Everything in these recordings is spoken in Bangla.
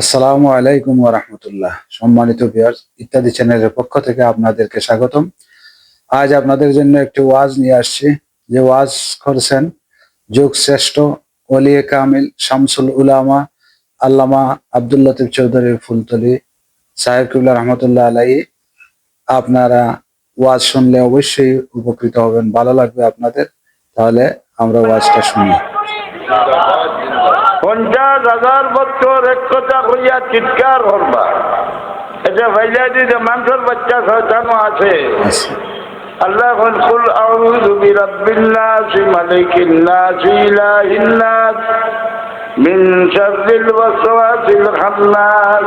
আসসালামু আলাইকুম রহমতুল্লাহ। সম্মানিত ভিউয়ার্স ইত্যাদি চ্যানেলের পক্ষ থেকে আপনাদেরকে স্বাগতম। আজ আপনাদের জন্য একটি ওয়াজ নিয়ে আসছি। যে ওয়াজ করেছেন যুগ শ্রেষ্ঠ ওলিয়ে কামিল শামসুল উলামা আল্লামা আব্দুল লতিফ চৌধুরী ফুলতলি। সাহেব রহমতুল্লাহ আলাই আপনারা ওয়াজ শুনলে অবশ্যই উপকৃত হবেন, ভালো লাগবে আপনাদের। তাহলে আমরা ওয়াজটা শুনি। পঞ্চাশ হাজার বছর এক কথা হইয়া চিৎকার করবা। এটা ভাইজাদি যে মানুষের বাচ্চা শয়তানো আছে। আল্লাহ কুল আউযু বিরাব্বিন নাস মালিকিন নাস ইলাহিন নাস মিন শাররিল ওয়াসওয়াসিল খান্নাস।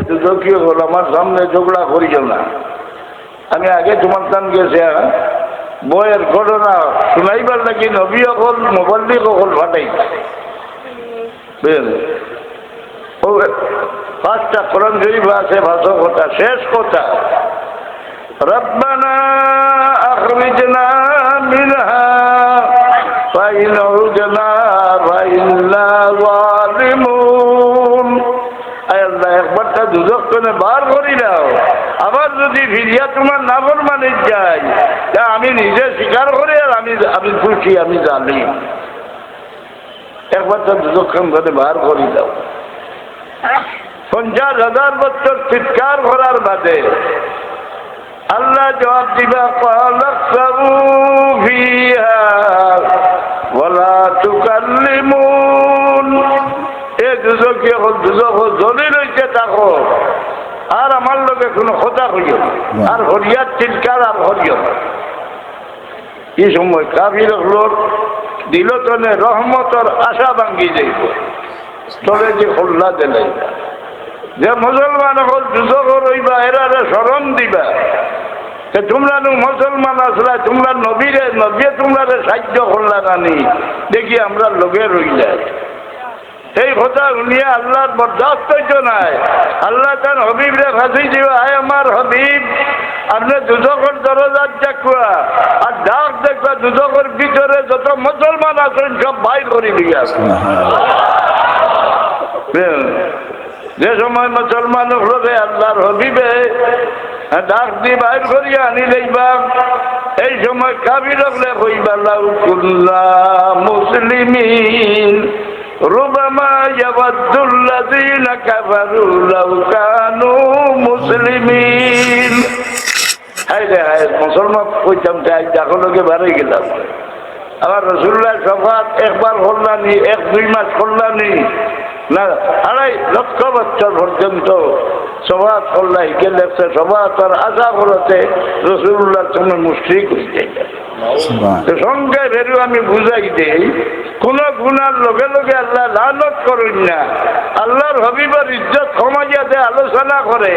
এ দুটো কি হল আমার সামনে ঝগড়া করিও না আমি আগে তোমার স্থান গেছে বইয়ের ঘটনা শুনাইবার নাকি নবী অকল মোবাল্লিক অকল ফাটাই বুঝলেন ও পাঁচটা কোরআন শরীফ আছে ভাষা কথা শেষ কথা ربنا أخرجنا منها فإن عدنا فإنا ظالمون আয় আল্লাহ করে বার করি দাও আবার যদি ফিরিয়া তোমার নাফর মানে যাই তা আমি নিজে স্বীকার করি আর আমি আমি খুশি, আমি জানি। একবারটা দুজক্ষণ করে বার করি দাও পঞ্চাশ হাজার বছর চিৎকার করার বাদে আল্লাহ জবাব দিবা ফিহা ওয়ালা তুকাল্লিমুন। এ দুজকে দুজক জ্বলি আর আমার লগে কোনো কথা হইও আর হরিয়ার চিৎকার আর হরিও এই সময় কাবির লোক দিল তনে রহমতর আশা ভাঙ্গি যাইব। তবে যে হল্লা দিলাই যে মুসলমান হল যুদ্ধ রইবা এরা স্মরণ দিবা তে তোমরা নু মুসলমান আসলা তোমরা নবীরে নবী তোমরা সাহায্য করলা নানি দেখি আমরা লোকে রইলা এই কথা শুনিয়ে আল্লাহর বরদাস্ত নাই। আল্লাহ তার হবিব রে ফাঁসি দিব আয় আমার হবিব, আপনি দুজকের দরজার দেখবা আর ডাক দেখবা দুজকের ভিতরে যত মুসলমান আছেন, সব বাইর করে দিয়ে আসবে যে সময় মুসলমান হলে আল্লাহর হবিবে ডাক দি বাইর করিয়া আনি লইবা এই সময় কাবির হলে হইবা লাউ মুসলিমিন। ربما يود الذين كفروا لو كانوا مسلمين হাই রে হাই মুসলমান কইতাম তাই দেখো লোকে বাড়ি গেলাম আমার রসুল্লাহ সফাত একবার করলানি এক দুই মাস করলানি না আড়াই লক্ষ বছর পর্যন্ত সবাত করলাই কে লেখছে সবাত আর আশা করতে রসুল্লাহ তুমি মুশ্রিক হইতে তো সঙ্গে ভেরু আমি বুঝাই দেই, কোন গুণার লগে লগে আল্লাহ লালত করুন না। আল্লাহর হবিবার ইজ্জত সমাজে আলোচনা করে।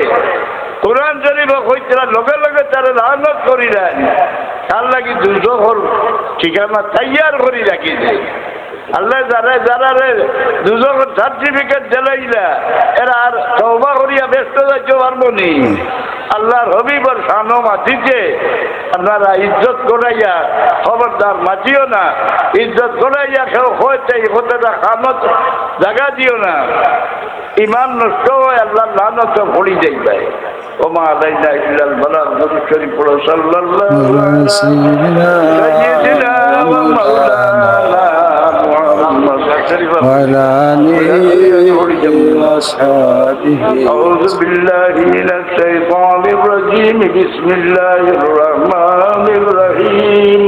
কোরআন শরীফ হইতে লগে লগে তারা লালত করি দেন। তার লাগি দুজোর ঠিকানা তৈয়ার করি রাখি দেয় আল্লাহ যারা যারা দুজন সার্টিফিকেট দিলাইলা, এরা আর তওবা করিয়া ব্যস্ত যাইতে পারব নি। আল্লাহর হবিবর সানো মাতিছে আপনারা ইজ্জত করাইয়া খবরদার মাতিও না ইজ্জত করাইয়া কেউ হয়েছে কথাটা খানত জায়গা দিও না ইমান নষ্ট হয় আল্লাহ লানত পড়ি বালাগ নবী শরীফ পড়ো সাল্লাল্লাহু আলাইহি সাইয়্যিদিনা ওয়া মাওলানা মুহাম্মদ শরীফ وعلى آله وأصحابه أعوذ بالله من الشيطان الرجيم. بسم الله الرحمن الرحيم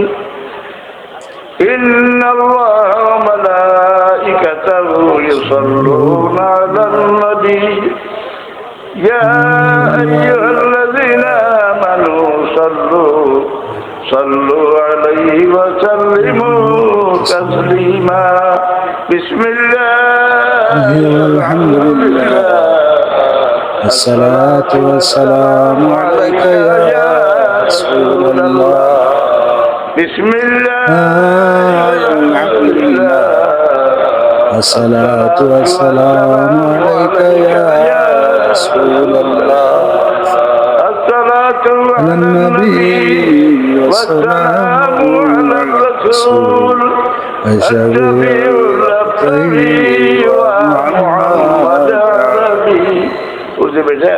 إن الله وملائكته يصلون على النبي يا أيها الذين آمنوا صلوا صلوا عليه وسلموا تسليما. بسم الله. الحمد لله الصلاة والسلام عليك يا رسول الله. بسم الله. الحمد لله. الصلاة والسلام عليك يا رسول الله. الصلاة على النبي والسلام على الرسول الشفيع الأبتري ومحمد عربي বুঝতে পেরেছে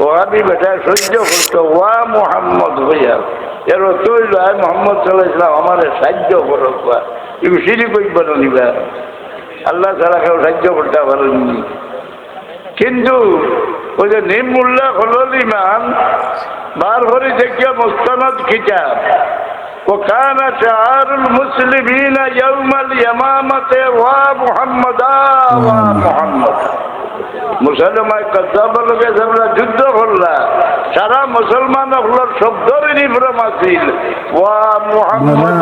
ও আমি বেটা সহ্য করতো ওয়া মোহাম্মদ হইয়া এর তৈল আয় মোহাম্মদ সাল্লাহ ইসলাম আমার সাহায্য করো এগুলো সিঁড়ি কইব নিবা আল্লাহ ছাড়া কেউ সাহায্য করতে পারেননি কিন্তু ওই যে নিমুল্লাহ হল ইমান বার করে দেখিয়া মোস্তানাদ কিতাব وكان شعار المسلمين يوم اليمامة ومحمد ومحمد মুসলমান কদ্দাবর লোকে তোমরা যুদ্ধ করলা সারা মুসলমান হলার শব্দর নিভ্রম আছিল ওয়া মুহাম্মদ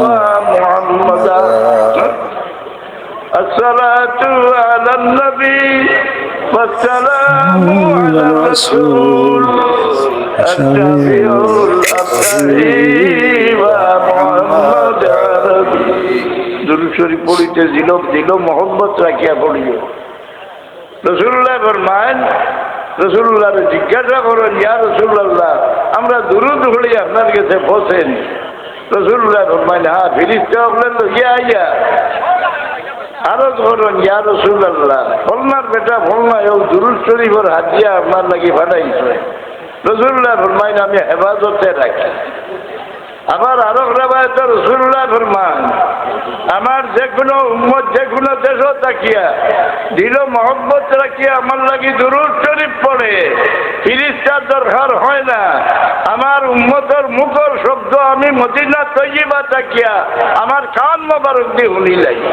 ওয়া মুহাম্মদ الصلاة على النبي والسلام على الرسول পড়িতে রাখিয়া রসুল্লাহ জিজ্ঞাসা ইয়া আমরা দুরুদ আপনার কাছে বসেন রসুল্লাহ ফরমান হ্যাঁ আইয়া আরও ধরুন ইয়া বেটা ফলনা দুরুদ শরীফর হাজিয়া আপনার নাকি ফাটাইছে রসুল্লাহ ফরমাইন আমি হেফাজতে রাখি। আবার আরও রেবায়ত রসুল্লাহ ফরমান আমার যেগুলো কোনো উম্মত যে কোনো তাকিয়া দিল মোহাম্মত রাখিয়া আমার লাগি দুরুদ শরীফ পড়ে। ফিরিস্তার দরকার হয় না। আমার উম্মতর মুখর শব্দ আমি মদিনা তৈবা তাকিয়া আমার খান মোবারক দিয়ে শুনি লাগি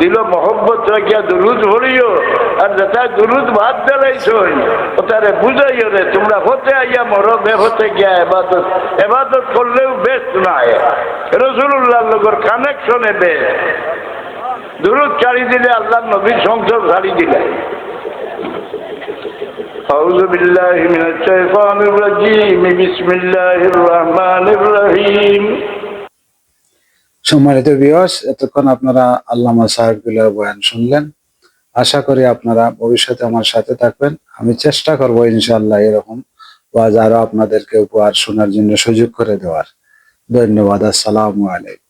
দিল মোহব্বত রাখিয়া দুরুদ ভরিও আর যেটা দুরুদ ভাত দেলাইছ ওটারে বুঝাইও রে তোমরা হতে আইয়া মরো বে হতে গিয়া এবাদত এবাদত করলেও বেশ না রসুল রসুল্লাহ লোকের কানেকশনে বেশ দুরুদ ছাড়ি দিলে আল্লাহ নবীর সংসদ ছাড়ি দিলে أعوذ بالله من الشيطان الرجيم بسم الله الرحمن الرحيم সম্মানিত বিয়স এতক্ষণ আপনারা আল্লামা সাহেবগুলোর বয়ান শুনলেন আশা করি আপনারা ভবিষ্যতে আমার সাথে থাকবেন আমি চেষ্টা করব ইনশাআল্লাহ এরকম ওয়াজ আরো আপনাদেরকে উপহার শোনার জন্য সুযোগ করে দেওয়ার ধন্যবাদ আসসালামু আলাইকুম